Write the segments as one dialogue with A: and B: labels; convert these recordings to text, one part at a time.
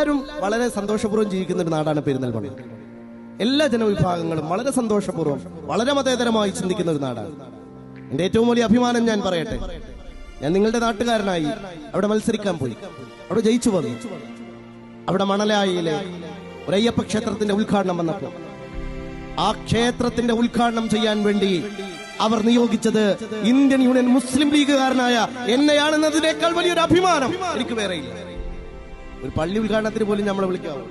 A: എല്ലാവരും വളരെ സന്തോഷപൂർവം ജീവിക്കുന്ന ഒരു നാടാണ് പെരിന്തൽമണ്ണ. എല്ലാ ജനവിഭാഗങ്ങളും വളരെ സന്തോഷപൂർവം വളരെ മതേതരമായി ചിന്തിക്കുന്ന ഒരു നാടാണ്. എന്റെ ഏറ്റവും വലിയ അഭിമാനം ഞാൻ പറയട്ടെ. ഞാൻ നിങ്ങളുടെ നാട്ടുകാരനായി അവിടെ മത്സരിക്കാൻ പോയി. അവിടെ ജയിച്ചു വന്നു. അവിടെ മണലായിലെ ഒരയ്യപ്പ ക്ഷേത്രത്തിന്റെ ഉദ്ഘാടനം വന്നപ്പോൾ ആ ക്ഷേത്രത്തിന്റെ ഉദ്ഘാടനം ചെയ്യാൻ വേണ്ടി അവർ നിയോഗിച്ചത് ഇന്ത്യൻ യൂണിയൻ മുസ്ലിം ലീഗുകാരനായ എന്നെയാണെന്നതിനേക്കാൾ വലിയൊരു അഭിമാനം എനിക്ക് വേറെയില്ല. ഒരു പള്ളി ഉദ്ഘാടനത്തിന് പോലും നമ്മളെ വിളിക്കാവൂ.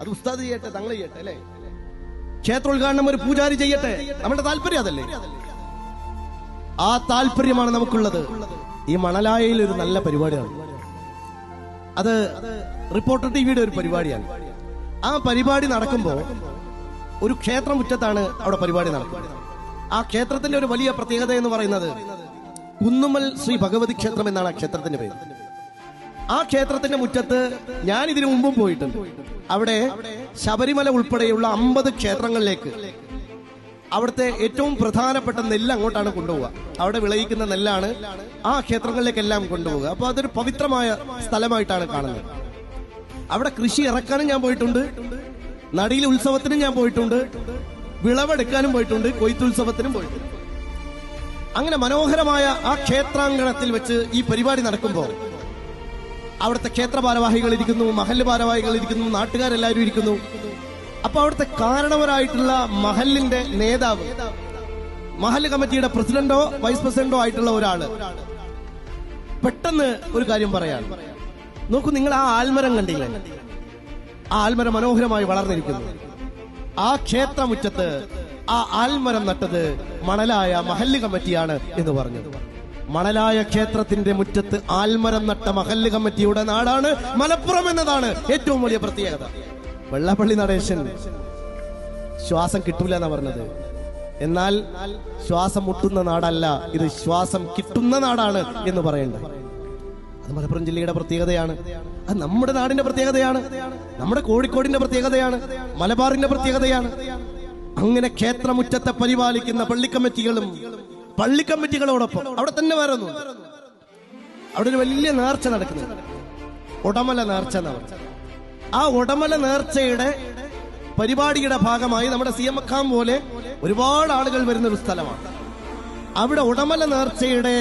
A: അത് ഉസ്താദ് ചെയ്യട്ടെ തങ്ങൾ ചെയ്യട്ടെ അല്ലേ? ക്ഷേത്ര ഉദ്ഘാടനം ഒരു പൂജാരി ചെയ്യട്ടെ നമ്മുടെ താല്പര്യം അതല്ലേ? ആ താല്പര്യമാണ് നമുക്കുള്ളത്. ഈ മണലായയിൽ ഒരു നല്ല പരിപാടിയാണ്. അത് റിപ്പോർട്ടർ ടിവിയുടെ ഒരു പരിപാടിയാണ്. ആ പരിപാടി നടക്കുമ്പോൾ ഒരു ക്ഷേത്രം മുറ്റത്താണ് അവിടെ പരിപാടി നടക്കുന്നത്. ആ ക്ഷേത്രത്തിന്റെ ഒരു വലിയ പ്രത്യേകത എന്ന് പറയുന്നത് കുന്നുമൽ ശ്രീ ഭഗവതി ക്ഷേത്രം എന്നാണ് ആ ക്ഷേത്രത്തിന്റെ പേര്. ആ ക്ഷേത്രത്തിന്റെ മുറ്റത്ത് ഞാൻ ഇതിനു മുമ്പും പോയിട്ടുണ്ട്. അവിടെ ശബരിമല ഉൾപ്പെടെയുള്ള അമ്പത് ക്ഷേത്രങ്ങളിലേക്ക് അവിടുത്തെ ഏറ്റവും പ്രധാനപ്പെട്ട നെല്ല് അങ്ങോട്ടാണ് കൊണ്ടുപോവുക. അവിടെ വിളയിക്കുന്ന നെല്ലാണ് ആ ക്ഷേത്രങ്ങളിലേക്കെല്ലാം കൊണ്ടുപോവുക. അപ്പൊ അതൊരു പവിത്രമായ സ്ഥലമായിട്ടാണ് കാണുന്നത്. അവിടെ കൃഷി ഇറക്കാനും ഞാൻ പോയിട്ടുണ്ട്. നടിയിൽ ഉത്സവത്തിനും ഞാൻ പോയിട്ടുണ്ട്. വിളവെടുക്കാനും പോയിട്ടുണ്ട്. കൊയ്ത്തുത്സവത്തിനും പോയിട്ടുണ്ട്. അങ്ങനെ മനോഹരമായ ആ ക്ഷേത്രാങ്കണത്തിൽ വെച്ച് ഈ പരിപാടി നടക്കുമ്പോൾ അവിടുത്തെ ക്ഷേത്ര ഭാരവാഹികൾ ഇരിക്കുന്നു മഹൽ ഭാരവാഹികൾ ഇരിക്കുന്നു നാട്ടുകാരെല്ലാവരും ഇരിക്കുന്നു. അപ്പൊ അവിടുത്തെ കാരണവരായിട്ടുള്ള മഹലിന്റെ നേതാവ് മഹൽ കമ്മിറ്റിയുടെ പ്രസിഡന്റോ വൈസ് പ്രസിഡന്റോ ആയിട്ടുള്ള ഒരാൾ. പെട്ടെന്ന് ഒരു കാര്യം പറയാൻ നോക്കൂ നിങ്ങൾ ആ ആൽമരം കണ്ടില്ലേ? ആ ആൽമരം മനോഹരമായി വളർന്നിരിക്കുന്നു. ആ ക്ഷേത്രമുറ്റത്ത് ആ ആൽമരം നട്ടത് മണലായ മഹല്ല് കമ്മിറ്റിയാണ് എന്ന് പറഞ്ഞു. മണലായ ക്ഷേത്രത്തിന്റെ മുറ്റത്ത് ആൽമരം നട്ട മഹല്ല് കമ്മിറ്റിയുടെ നാടാണ് മലപ്പുറം എന്നതാണ് ഏറ്റവും വലിയ പ്രത്യേകത. വെള്ളപ്പള്ളി നടേശൻ ശ്വാസം കിട്ടൂല എന്നാ പറഞ്ഞത്. എന്നാൽ ശ്വാസം മുട്ടുന്ന നാടല്ല ഇത് ശ്വാസം കിട്ടുന്ന നാടാണ് എന്ന് പറയേണ്ടത്. അത് മലപ്പുറം ജില്ലയുടെ പ്രത്യേകതയാണ്. അത് നമ്മുടെ നാടിന്റെ പ്രത്യേകതയാണ്. നമ്മുടെ കോഴിക്കോടിന്റെ പ്രത്യേകതയാണ്. മലബാറിന്റെ പ്രത്യേകതയാണ്. അങ്ങനെ ക്ഷേത്രമുറ്റത്തെ പരിപാലിക്കുന്ന പള്ളിക്കമ്മിറ്റികളും പള്ളിക്കമ്മിറ്റികളോടൊപ്പം. അവിടെ തന്നെ വേറെ ഒന്നും അവിടെ ഒരു വലിയ നേർച്ച നടക്കുന്നു ഉടമല നേർച്ച എന്ന് പറഞ്ഞു ആ ഉടമല നേർച്ചയുടെ പരിപാടിയുടെ ഭാഗമായി നമ്മുടെ സി എം അക്കാം പോലെ ഒരുപാട് ആളുകൾ വരുന്ന ഒരു സ്ഥലമാണ്. അവിടെ ഉടമല നേർച്ചയുടെ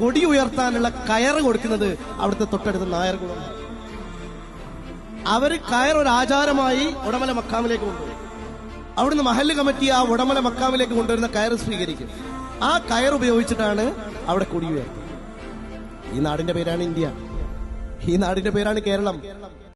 A: കൊടി ഉയർത്താനുള്ള കയറ് കൊടുക്കുന്നത് അവിടുത്തെ തൊട്ടടുത്ത നായർകുളം അവർ കയർ ഒരു ആചാരമായി ഉടമല മക്കാമിലേക്ക് കൊണ്ടുപോയി. അവിടുന്ന് മഹല്ല് കമ്മിറ്റി ആ ഉടമല മക്കാമിലേക്ക് കൊണ്ടുവരുന്ന കയർ സ്വീകരിക്കും. ആ കയർ ഉപയോഗിച്ചിട്ടാണ് അവിടെ കൊടി ഈ നാടിന്റെ പേരാണ് ഇന്ത്യ. ഈ നാടിന്റെ പേരാണ് കേരളം.